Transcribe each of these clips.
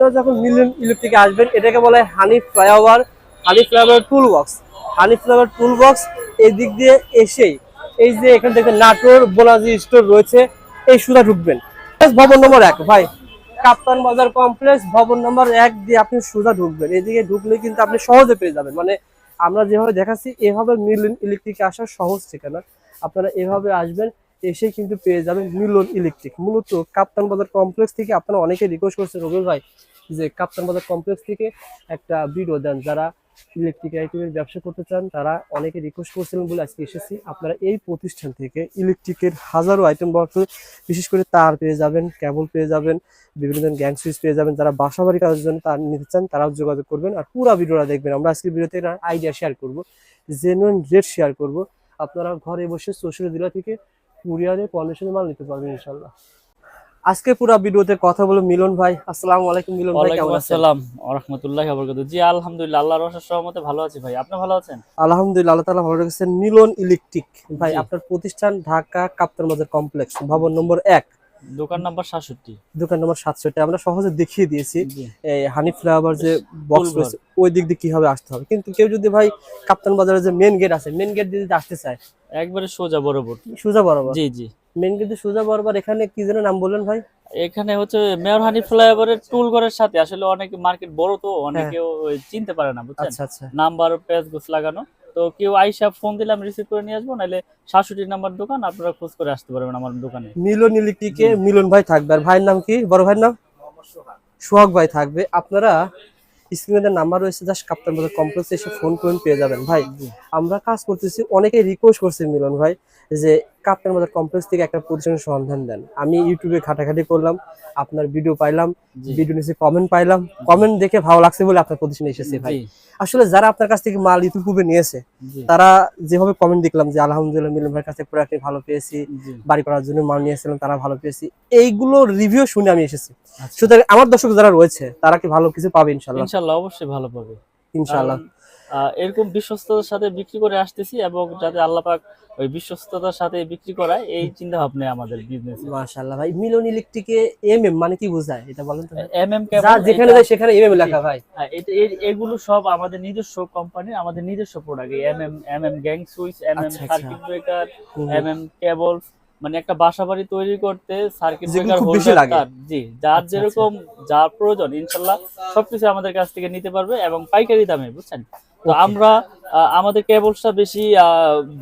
যখন মিলিয়ন ইলেকট্রিকে আসবেন, এটাকে বলা honey flyover honey flyover tool box honey flyover tool box এই দিক দিয়ে এসেই এই যে এখানে দেখবেন নাটোর বোলাজি স্টোর রয়েছে, এই সুদা ঢুকবেন। ভবন নম্বর এক, ভাই। কাপ্তান বাজার কমপ্লেক্স ভবন নম্বর এক দিয়ে আপনি সোজা ঢুকবেন। এদিকে ঢুকলে কিন্তু আপনি সহজে পেয়ে যাবেন। মানে আমরা যেভাবে দেখাচ্ছি, এভাবে মিলন ইলেকট্রিকে আসার সহজ ঠিকানা। আপনারা এভাবে আসবেন এসে কিন্তু পেয়ে যাবেন মিলন ইলেকট্রিক মূলত কাপ্তান বাজার কমপ্লেক্স থেকে আপনারা অনেকে রিকোয়েস্ট করছেন রবি ভাই। যে কাপ্তান বাজার কমপ্লেক্স থেকে একটা ভিডিও দেন যারা ইলেকট্রিক আইটেমের ব্যবসা করতে চান, তারা অনেকে রিকোয়েস্ট করছিলেন বলে আজকে এসেছি। আপনারা এই প্রতিষ্ঠান থেকে ইলেকট্রিকের হাজারো আইটেম বক্স বিশেষ করে তার পেয়ে যাবেন কেবল পেয়ে যাবেন, বিভিন্ন ধরনের গ্যাং সুইচ পেয়ে যাবেন, যারা বাসা বাড়ি কাজের জন্য তার নিতে চান, তারাও যোগাযোগ করবেন আর পুরো ভিডিওটা দেখবেন। আমরা আজকে ভিডিওতে আইডিয়া শেয়ার করব জেনুইন রেট শেয়ার করব। আপনারা ঘরে বসে সোশ্যাল মিডিয়া থেকে কুরিয়ারে কন্ডিশনে মাল নিতে পারবেন ইনশাল্লাহ আজকে পুরো ভিডিওতে কথা বলে মিলন ভাই। আসসালামু আলাইকুম মিলন ভাই কেমন আছেন? আসসালাম ওয়া রাহমাতুল্লাহি ওয়া বারাকাতুহু। জি আলহামদুলিল্লাহ আল্লাহর অশেষ রহমতে ভালো আছি ভাই। আপনি ভালো আছেন? আলহামদুলিল্লাহ আল্লাহ তাআলা ভালো রেখেছেন। মিলন ইলেকট্রিক। ভাই। আপনার প্রতিষ্ঠান ঢাকা কাপ্তান বাজার কমপ্লেক্স ভবন নম্বর এক। দোকান নাম্বার 67 দোকান নম্বর সাতষট্টি। আমরা সহজে দেখিয়ে দিয়েছি এই হানি ফ্লাওয়ার যে বক্স রয়েছে ওই দিক দিয়ে কীভাবে আসতে হবে? কিন্তু কেউ যদি ভাই কাপ্তান বাজারের যে মেন গেট আছে মেন গেট দিয়ে আসতে চায় একবারে সোজা বরাবর। সোজা বরাবর। জি জি। মেন দিয়ে সোজা বরাবর এখানে কি যেন নাম বললেন ভাই? এখানে হচ্ছে মেয়র হানি ফ্লাইওভারের টুল ঘরের সাথে আসলে অনেকে মার্কেট বড় তো অনেকেও চিনতে পারে না বুঝছেন? আচ্ছা আচ্ছা। নাম্বার পেজ গোছ লাগানো। তো কেউ আইসা ফোন দিলে আমি রিসিভ করে নিয়ে আসব নাহলে সাতষট্টি নাম্বার দোকান আপনারা খোঁজ করে আসতে পারবেন আমার দোকানে। মিলন ইলেকট্রিকে মিলন ভাই থাকবে। আর ভাইয়ের নাম কি? বড় ভাইয়ের নাম? সোহাগ ভাই থাকবে। আপনারা স্ক্রিনে নাম্বার রয়েছে জাস্ট কাপ্তান বাজার কমপ্লেক্সে এসে ফোন করুন পেয়ে যাবেন। ভাই আমরা কাজ করতেছি অনেকে রিকোয়েস্ট করছে মিলন ভাই যে কাপ্তান বাজার কমপ্লেক্স থেকে একটা প্রতিষ্ঠানের সন্ধান দেন। আমি ইউটিউবে ঘাটাঘাটি করলাম আপনার ভিডিও পাইলাম ভিডিও নিচে কমেন্ট পাইলাম কমেন্ট দেখে ভালো লাগছে বলে আপনার প্রতিষ্ঠানে এসেছে ভাই। আসলে যারা আপনার কাছ থেকে মাল ইউটিউবে নিয়েছে তারা যেভাবে কমেন্ট দেখলাম যে আলহামদুলিল্লাহ মিলন ভাইয়ের কাছে প্রোডাক্ট ভালো পেয়েছি বাড়ি করার জন্য মাল নিয়েছিলাম তারা ভালো পেয়েছি। এইগুলো রিভিউ শুনে আমি এসেছি। সুতরাং আমার দর্শক যারা রয়েছে তারা কি ভালো কিছু পাবে ইনশাল্লাহ ইনশাল্লাহ অবশ্যই ভালো পাবে। ইনশাল্লাহ এরকম বিশ্বস্ততার সাথে বিক্রি করে আসতেছি এবং যাতে আল্লাহ পাক ওই বিশ্বস্ততার সাথে বিক্রি করায় এই চিন্তা ভাবনা আমাদের বিজনেস মাশাআল্লাহ ভাই মিলন ইলেকট্রিকে এম এম মানে কি বোঝায়? এটা বলেন তো ভাই? এম এম যা যেখানে যায় সেখানে এম এম লেখা ভাই। এটা এগুলো সব আমাদের নিজস্ব কোম্পানির আমাদের নিজস্ব product M M M M gang switch M M আচ্ছা, আচ্ছা। সার্কিট ব্রেকার হুম, এম এম কেবল মানে একটা বাসা বাড়ি তৈরি করতে সার্কিট ব্রেকার হোল্ডার তার জি যার আচ্ছা, যেরকম যার প্রয়োজন ইনশাল্লাহ সবকিছু আমাদের কাছ থেকে নিতে পারবে এবং পাইকারি দামে বুঝছেন? তো আমরা আমাদের কেবলসটা বেশি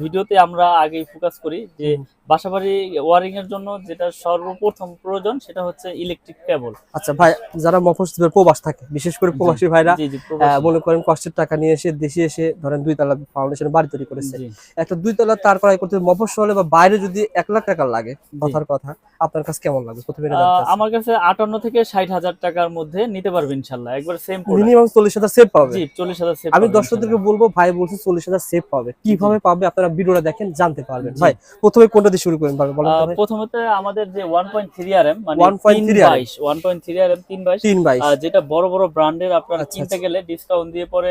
ভিডিওতে আমরা আগেই ফোকাস করি যে। বাসাবাড়ি ওয়ারিং এর জন্য যেটা সর্বপ্রথম প্রয়োজন সেটা হচ্ছে ইলেকট্রিক কেবল আচ্ছা ভাই যারা মফস্বলের প্রবাস থাকে বিশেষ করে প্রবাসী ভাইরা মনে করেন কষ্টের টাকা নিয়ে এসে দেশে এসে ধরেন দুই তলা ফাউন্ডেশন বাড়ি তৈরি করেছে। একটা দুই তলা তার করাই করতে মফস্বলে বা বাইরে যদি এক লাখ টাকা লাগে কথার কথা আপনার কাছে কেমন লাগবে? প্রথমে আমার কাছে আটান্ন থেকে ষাট হাজার টাকার মধ্যে নিতে পারবে ইনশাল্লাহ। একবার সেম মিনিমাম চল্লিশ হাজার সেভ পাবে? জি চল্লিশ হাজার save আমি দর্শকদেরকে বলব ভাই বলছে চল্লিশ হাজার সেভ পাবে। কীভাবে পাবে আপনারা ভিডিওটা দেখেন জানতে পারবেন। ভাই প্রথমে কোনটা দিয়ে শুরু করেন ভাই? বলেন প্রথমত আমাদের যে one point three R M মানে 1.3 তিন RM বাইশ one point three R M তিন বাইশ। তিন বাইশ। আহ, যেটা বড় বড় ব্র্যান্ডের আপনারা আচ্ছা, কিনতে আচ্ছা। গেলে ডিসকাউন্ট দিয়ে পরে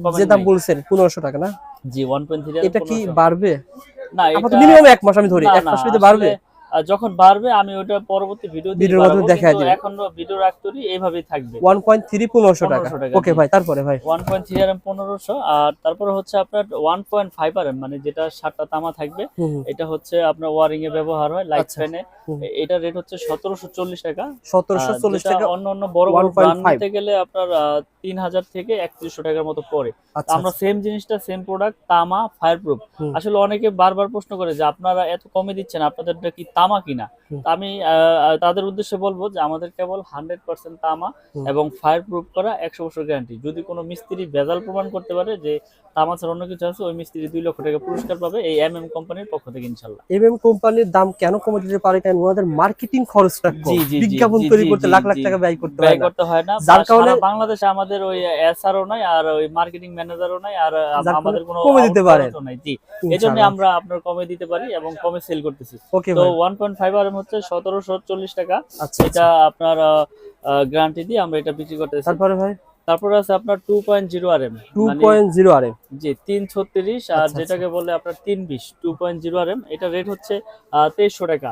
যে দাম বলছেন পনেরোশো টাকা না? জি ওয়ান পয়েন্ট থ্রি এটা কি বাড়বে? না আপাতত মিনিমাম এক মাস আমি ধরি। এক মাস বাড়বে? যখন বাড়বে আমি ওটা পরবর্তী ভিডিও ভিডিওর মাধ্যমে দেখায় দিবেন। এখন ভিডিও রাখতে এইভাবেই থাকবে। ওয়ান পয়েন্ট থ্রি পনেরোশো টাকা। 1500 টাকা, ওকে ভাই তারপরে ভাই। ওয়ান পয়েন্ট থ্রি আর পনেরোশো আর তারপরে হচ্ছে আপনার one point five R M মানে যেটা সাতটা তামা থাকবে। এটা হচ্ছে আপনার ওয়ারিং এ ব্যবহার হয় লাইট আচ্ছা। ফ্যানে। এটা রেট হচ্ছে সতেরোশো চল্লিশ টাকা। সতেরোশো আহ, চল্লিশ যেটা টাকা অন্য অন্য বড় বড় 1.5 ব্র্যান্ড নিতে গেলে আপনার তিন হাজার থেকে একত্রিশশো টাকার মতো পড়ে। আচ্ছা আমরা সেম জিনিসটা সেম প্রোডাক্ট তামা ফায়ার প্রুফ আসলে অনেকে বারবার প্রশ্ন করে যে আপনারা এত কমে দিচ্ছেন আপনাদেরটা কি তামা কিনা। আমি তাদের উদ্দেশ্যে বলব যে আমাদের কেবল হান্ড্রেড পার্সেন্ট তামা এবং ফায়ার প্রুফ করা একশো বছর গ্যারান্টি যদি কোনো মিস্ত্রি ভেজাল প্রমাণ করতে পারে যে তামা ছাড়া অন্য কিছু আছে ওই মিস্ত্রি দুই লক্ষ টাকা পুরস্কার পাবে এই এম এম কোম্পানির পক্ষ থেকে ইনশাল্লাহ এমএম কোম্পানির দাম কেন কমে দিতে পারে কেন ওনাদের মার্কেটিং খরচটা কম। জি, জি, জি, বিজ্ঞাপন তৈরি করতে লাখ লাখ টাকা ব্যয় করতে ব্যয় হয় করতে হয় না। যার কারণে- বাংলাদেশে আমাদের ওই এসআরও নাই আর ওই মার্কেটিং ম্যানেজারও নাই আর কারণে আমাদের কোনো কমে দিতে নাই। জি এই জন্য আমরা আপনার কমে দিতে পারি এবং কমে সেল করতেছি। ওকে তো ওয়ান পয়েন্ট ফাইভ আর হচ্ছে সতেরোশো চল্লিশ টাকা। আচ্ছা এটা আপনার গ্যারান্টি দিয়ে আমরা এটা বিক্রি করতে তারপরে ভাই? তারপরে আছে আপনার two point zero R M two point zero R M জি তিন ছত্রিশ আর আচ্ছা, যেটাকে বলে আপনার তিন বিশ two point zero R M এটা রেট হচ্ছে তেইশশো টাকা।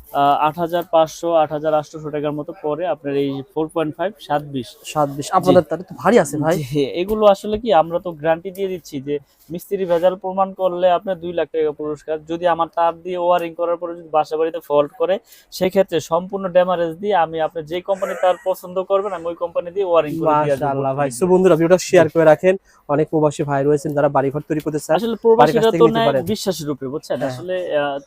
আট হাজার পাঁচশো আট হাজার আটশোশো টাকার মতো পরে আপনার এই ফোর পয়েন্ট ফাইভ সাত বিশ। সাত বিশ। আপনাদের তাহলে তো ভারী আছে ভাই। এগুলো আসলে কি আমরা তো গ্যারান্টি দিয়ে দিচ্ছি যে মিস্ত্রি ভেজাল প্রমাণ করলে আপনার দুই লাখ টাকা পুরস্কার। যদি আমার তার দিয়ে ওয়ারিং করার পরে যদি বাসা বাড়িতে ফল্ট করে সেক্ষেত্রে সম্পূর্ণ ড্যামারেজ দিয়ে আমি আপনার যে কোম্পানি তার পছন্দ করবেন আমি ওই কোম্পানি দিয়ে ওয়ারিং করে মাশাআল্লাহ ভাই। সো বন্ধুরা ভিডিওটা শেয়ার করে রাখেন। অনেক প্রবাসী ভাই রয়েছেন যারা বাড়ি ঘর তৈরি করতে চান আসলে প্রবাসীরা তো বিশ্বাসের রূপে বুঝছেন? হ্যাঁ। আসলে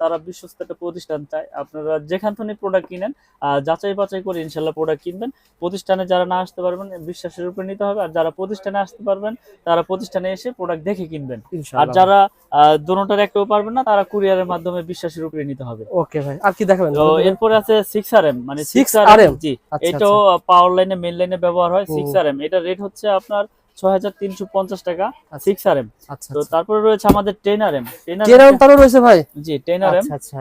তারা বিশ্বস্ত একটা প্রতিষ্ঠান চায় আপনারা যেখান থেকে প্রোডাক্ট কিনেন যাচাই বাছাই করে ইনশাল্লাহ প্রোডাক্ট কিনবেন। প্রতিষ্ঠানে যারা না আসতে পারবেন বিশ্বাসের উপরে নিতে হবে। আর যারা প্রতিষ্ঠানে আসতে পারবেন তারা প্রতিষ্ঠানে এসে প্রোডাক্ট দেখে কিনবেন। আর যারা দোনোটার একটাও পারবেন না তারা কুরিয়ারের মাধ্যমে বিশ্বাসের উপরে নিতে হবে। ওকে ভাই আর কি দেখাবেন? তো এরপরে আছে সিক্স আর এম মানে 6RM সিক্স আর এম জি। আচ্ছা, এটাও পাওয়ার লাইনে মেন লাইনে ব্যবহার হয় হুম। সিক্স আর এম এটা রেট হচ্ছে আপনার ছয় হাজার তিনশো পঞ্চাশ টাকা আচ্ছা। সিক্স আর এম আচ্ছা তো তারপরে রয়েছে আমাদের টেন আর এম টেন জেরাম তারও রয়েছে ভাই? জি টেন আর এম আচ্ছা আচ্ছা।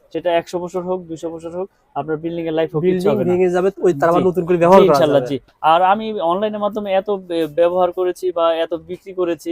সেটা একশো বছর হোক দুশো বছর হোক আপনার বিল্ডিং এর লাইফ হোক ভেঙে যাবে ওই তার আবার নতুন করে ব্যবহার করা আর আমি অনলাইনের মাধ্যমে এত ব্যবহার করেছি বা এত বিক্রি করেছি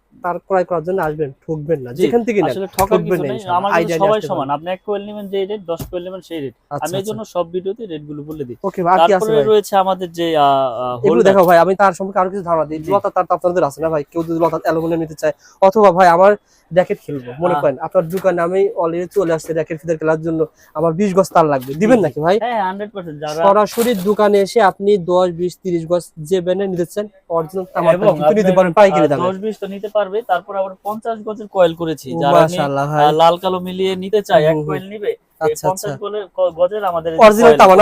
তার ক্রয় করার জন্য আসবেন ঠকবেন না যেখান থেকে আসলে ঠকার ঠকবেন কিছু না নেই কাছে সবাই সমান। আপনি এক কোয়েল নেবেন যে রেট দশ কোয়েল নেবেন সেই রেট আচ্ছা, আমি এই জন্য সব ভিডিওতে রেটগুলো বলে দিই। ওকে আর কি আছে তারপরে রয়েছে আমাদের যে এগুলো দেখো ভাই আমি তার সম্পর্কে আরও কিছু ধারণা দিই। লতা তার তো আপনাদের আছে না ভাই? কেউ যদি লতা অ্যালুমিনিয়াম নিতে চায় অথবা ভাই আমার র্যাকেট খেলব মনে করেন আপনার দোকানে আমি অলরেডি চলে আসছে র্যাকেট ফিদার খেলার জন্য আমার বিশ গজ তার লাগবে। দিবেন নাকি ভাই? হ্যাঁ হান্ড্রেড পার্সেন্ট যারা সরাসরি দোকানে এসে আপনি দশ বিশ তিরিশ গজ যে ব্যান্ডে নিতে চান অরিজিনাল তামার নিতে পারেন পাইকারি দামে। দশ বিশ তো নিতে পারবে তারপর আবার পঞ্চাশ গজের কয়েল করেছি যারা লাল কালো মিলিয়ে নিতে চাই এক কয়েল নিবে আচ্ছা পঞ্চাশ আচ্ছা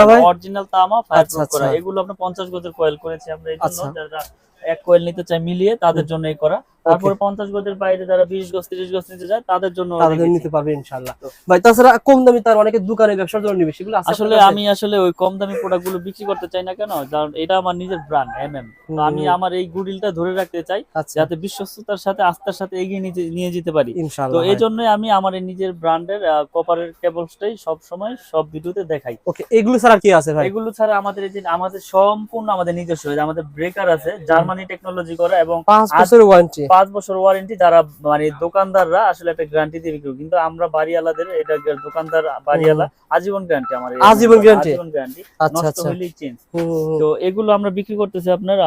আমাদের? অরিজিনাল তামা ফায়ার আচ্ছা, করা। এগুলো আমরা পঞ্চাশ গজের কয়েল করেছি আমরা এক কয়েল নিতে চাই মিলিয়ে তাদের জন্য এই করা। তারপরে পঞ্চাশ গজের বাইরে যারা বিশ গজ তিরিশ গজ নিতে যায় তাদের জন্য তাদের নিতে পারবে ইনশাআল্লাহ। ভাই তাছাড়া কম দামি তার অনেকে দোকানে ব্যবসার জন্য নিবে সেগুলো আসলে আমি আসলে ওই কম দামি প্রোডাক্টগুলো বিক্রি করতে চাই না কেন? কারণ এটা আমার নিজের ব্র্যান্ড এম এম আমি আমার এই গুডিলটা ধরে রাখতে চাই আচ্ছা। যাতে বিশ্বস্ততার সাথে আস্থার সাথে এগিয়ে নিয়ে যেতে পারি। তো এই জন্যই আমি আমার এই নিজের ব্র্যান্ডের কপারের কেবলসটাই সব সময় সব ভিডিওতে দেখাই। ওকে এগুলো ছাড়া কি আছে ভাই? এগুলো ছাড়া আমাদের এই যে আমাদের সম্পূর্ণ আমাদের নিজস্ব আমাদের ব্রেকার আছে জার্মানি টেকনোলজি করা এবং পাঁচ বছরের ওয়ারেন্টি পাঁচ বছর ওয়ারেন্টি যারা মানে দোকানদাররা আসলে একটা গ্যারান্টি দিয়ে বিক্রি কিন্তু আমরা বাড়িওয়ালাদের এটা দোকানদার বাড়িওয়ালা আজীবন গ্যারান্টি আমার আজীবন guarantee? আজীবন গ্যারান্টি আচ্ছা নষ্ট আচ্ছা। চেঞ্জ হুম। তো এগুলো আমরা বিক্রি করতেছি আপনার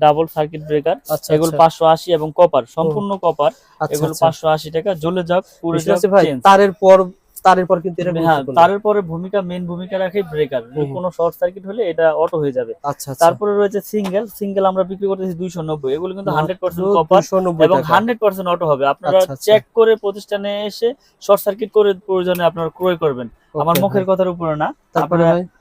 ডাবল সার্কিট ব্রেকার এগুলো আচ্ছা, পাঁচশো আশি এবং কপার সম্পূর্ণ কপার আচ্ছা, এগুলো আচ্ছা। পাঁচশো আশি টাকা জ্বলে যাক পুরো ভাই তারের পর তারের পর কিন্তু এটা হ্যাঁ তারের পরে ভূমিকা মেন ভূমিকা রাখে ব্রেকার হুম। কোনো শর্ট সার্কিট হলে এটা অটো হয়ে যাবে। আচ্ছা আচ্ছা। তারপরে রয়েছে সিঙ্গেল সিঙ্গেল আমরা বিক্রি করতেছি দুইশো নব্বই। এগুলো কিন্তু কপার এবং টাকা। হান্ড্রেড পার্সেন্ট অটো হবে। আপনারা আচ্ছা, আচ্ছা। চেক করে প্রতিষ্ঠানে এসে শর্ট সার্কিট করে প্রয়োজনে আপনারা ক্রয় করবেন। আমার মুখের কথার উপরে না। তারপরে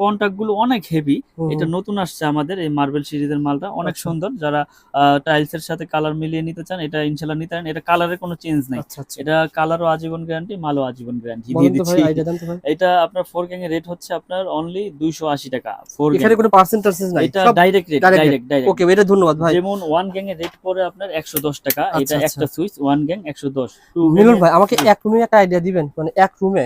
কন্টাক্টগুলো অনেক হেভি এটা নতুন আসছে আমাদের এই মার্বেল সিরিজের মালটা। অনেক আচ্ছা। সুন্দর। যারা টাইলস এর সাথে কালার মিলিয়ে নিতে চান এটা ইনশাল্লাহ নিতে পারেন। এটা কালারের কোনো চেঞ্জ নাই। আচ্ছা আচ্ছা। এটা কালারও আজীবন গ্যারান্টি মালও আজীবন গ্যারান্টি দিয়ে দিচ্ছি। এটা আপনার ফোর গ্যাং এর রেট হচ্ছে আপনার অনলি দুইশো আশি টাকা। ফোর এখানে কোনো পার্সেন্টেজ নাই। এটা direct rate direct direct okay এটা ধন্যবাদ ভাই। যেমন ওয়ান গ্যাং এর রেট পড়ে আপনার একশো দশ টাকা। এটা। একটা সুইচ ওয়ান গ্যাং একশো দশ। টু মিলন ভাই আমাকে এক রুমে একটা আইডিয়া দিবেন। মানে এক রুমে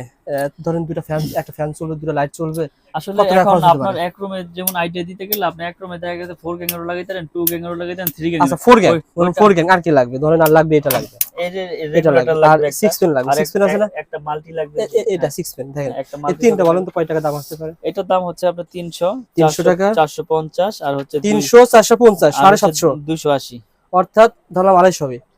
ধরেন দুটো ফ্যান একটা ফ্যান চলবে দুটো লাইট চলবে আসলে এখন আপনার এক রুমে যেমন আইডিয়া দিতে গেলে আপনি এক রুমে দেখা গেছে ফোর গ্যাং এরও লাগাইতে পারেন টু গ্যাং এরও লাগাইতে পারেন থ্রি গ্যাং আচ্ছা ফোর গ্যাং ওই- ওইটা- ফোর গ্যাং আর কি লাগবে? ধরেন আর লাগবে এটা লাগবে। এই যে এটা লাগবে আর লাগবে একটা, সিক্স পেন লাগবে। আর সিক্স পেন আছে না? একটা- মাল্টি লাগবে। এটা সিক্স পেন দেখেন। একটা এই তিনটা বলেন তো কয় টাকা দাম আসতে পারে? এটার দাম হচ্ছে আপনার তিনশো 300 টাকা, চারশো পঞ্চাশ আর হচ্ছে তিনশো চারশো পঞ্চাশ সাড়ে সাতশো। দুইশো আশি। অর্থাৎ ধরলাম আড়াইশো হবে।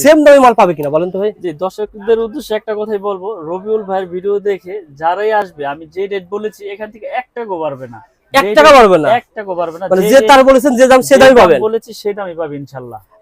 সেম দামে মাল পাবে কিনা বলেন তো ভাই? জি দর্শকদের উদ্দেশ্যে একটা কথাই বলব রবিউল ভাইয়ের ভিডিও দেখে যারাই আসবে আমি যে রেট বলেছি এখান থেকে এক টাকাও বাড়বে না। এক টাকা পারবে না? এক টাকাও বাড়বে না। মানে যে তার বলেছেন যে দাম সে দামই দাম পাবেন। বলেছি সে দামই পাবে ইনশাল্লাহ।